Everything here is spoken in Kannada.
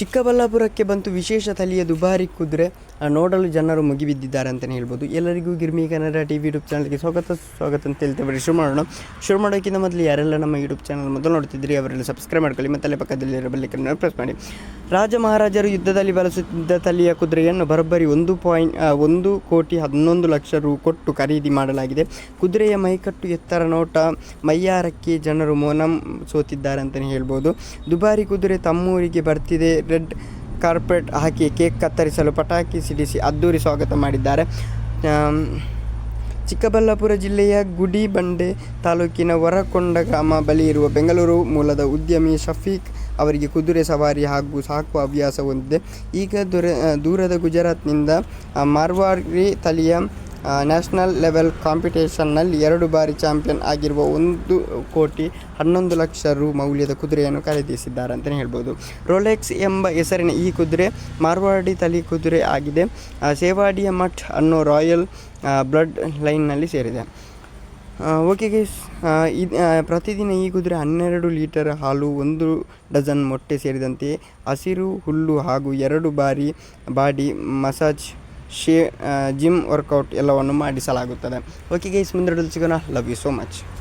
ಚಿಕ್ಕಬಳ್ಳಾಪುರಕ್ಕೆ ಬಂತು ವಿಶೇಷ ತಳಿಯ ದುಬಾರಿ ಕುದುರೆ. ನೋಡಲು ಜನರು ಮುಗಿಬಿದ್ದಿದ್ದಾರೆ ಅಂತಲೇ ಹೇಳ್ಬೋದು. ಎಲ್ಲರಿಗೂ Girmi Kannada T V YouTube ಚಾನಲ್ಗೆ ಸ್ವಾಗತ. ಸ್ವಾಗತ ಅಂತ ಹೇಳ್ತೇವೆ ಶುರು ಮಾಡೋಣ. ಶುರು ಮಾಡೋಕ್ಕಿಂತ ಮೊದಲು ಯಾರೆಲ್ಲ ನಮ್ಮ ಯೂಟ್ಯೂಬ್ ಚಾನಲ್ ಮೊದಲು ನೋಡ್ತಿದ್ರಿ ಅವರೆಲ್ಲ ಸಬ್ಸ್ಕ್ರೈಬ್ ಮಾಡ್ಕೊಳ್ಳಿ, ಮತ್ತೆ ಅಲ್ಲೇ ಪಕ್ಕದಲ್ಲಿರೋ ಬೆಲ್ಲೈಕನ್ನು ಪ್ರೆಸ್ ಮಾಡಿ. ರಾಜ ಮಹಾರಾಜರು ಯುದ್ಧದಲ್ಲಿ ಬಳಸುತ್ತಿದ್ದ ತಳಿಯ ಕುದುರೆಯನ್ನು ಬರೋಬ್ಬರಿ ಒಂದು ಪಾಯಿಂಟ್ ಒಂದು ಕೋಟಿ ಹನ್ನೊಂದು ಲಕ್ಷ ರು ಕೊಟ್ಟು ಖರೀದಿ ಮಾಡಲಾಗಿದೆ. ಕುದುರೆಯ ಮೈಕಟ್ಟು ಎತ್ತರ ನೋಟ ಮೈಯಾರಕ್ಕೆ ಜನರು ಮೋನಂ ಸೋತಿದ್ದಾರೆ ಅಂತಲೇ ಹೇಳ್ಬೋದು. ದುಬಾರಿ ಕುದುರೆ ತಮ್ಮೂರಿಗೆ ಬರ್ತಿದೆ. ರೆಡ್ ಕಾರ್ಪೆಟ್ ಹಾಕಿ ಕೇಕ್ ಕತ್ತರಿಸಲು ಪಟಾಕಿ ಸಿಡಿಸಿ ಅದ್ದೂರಿ ಸ್ವಾಗತ ಮಾಡಿದ್ದಾರೆ. ಚಿಕ್ಕಬಳ್ಳಾಪುರ ಜಿಲ್ಲೆಯ ಗುಡಿಬಂಡೆ ತಾಲೂಕಿನ ವರಕೊಂಡ ಗ್ರಾಮ ಬಳಿ ಇರುವ ಬೆಂಗಳೂರು ಮೂಲದ ಉದ್ಯಮಿ ಶಫೀಕ್ ಅವರಿಗೆ ಕುದುರೆ ಸವಾರಿ ಹಾಗೂ ಸಾಕುವ ಹವ್ಯಾಸ ಹೊಂದಿದೆ. ಈಗ ದೊರೆ, ದೂರದ ಗುಜರಾತ್ನಿಂದ ಮಾರ್ವಾರಿ ತಳಿಯ ನ್ಯಾಷನಲ್ ಲೆವೆಲ್ ಕಾಂಪಿಟೇಷನ್ನಲ್ಲಿ ಎರಡು ಬಾರಿ ಚಾಂಪಿಯನ್ ಆಗಿರುವ ಒಂದು ಕೋಟಿ ಹನ್ನೊಂದು ಲಕ್ಷ ರು ಮೌಲ್ಯದ ಕುದುರೆಯನ್ನು ಖರೀದಿಸಿದ್ದಾರೆ ಅಂತಲೇ ಹೇಳ್ಬೋದು. ರೋಲೆಕ್ಸ್ ಎಂಬ ಹೆಸರಿನ ಈ ಕುದುರೆ ಮಾರ್ವಾಡಿ ತಳಿ ಕುದುರೆ ಆಗಿದೆ. ಸೇವಾಡಿಯ ಮಠ್ ಅನ್ನೋ ರಾಯಲ್ ಬ್ಲಡ್ ಲೈನ್ನಲ್ಲಿ ಸೇರಿದೆ. ಓಕೆ ಗೈಸ್ ಇದು ಪ್ರತಿದಿನ ಈ ಕುದುರೆ ಹನ್ನೆರಡು ಲೀಟರ್ ಹಾಲು ಒಂದು ಡಜನ್ ಮೊಟ್ಟೆ ಸೇರಿದಂತೆ ಹಸಿರು, ಹುಲ್ಲು ಹಾಗೂ ಎರಡು ಬಾರಿ ಬಾಡಿ ಮಸಾಜ್ ಶೇ ಜಿಮ್ ವರ್ಕೌಟ್ ಎಲ್ಲವನ್ನು ಮಾಡಿಸಲಾಗುತ್ತದೆ. ಓಕೆ ಗೈಸ್ ಮುಂದೆ ಸಿಗೋಣ. Love you so much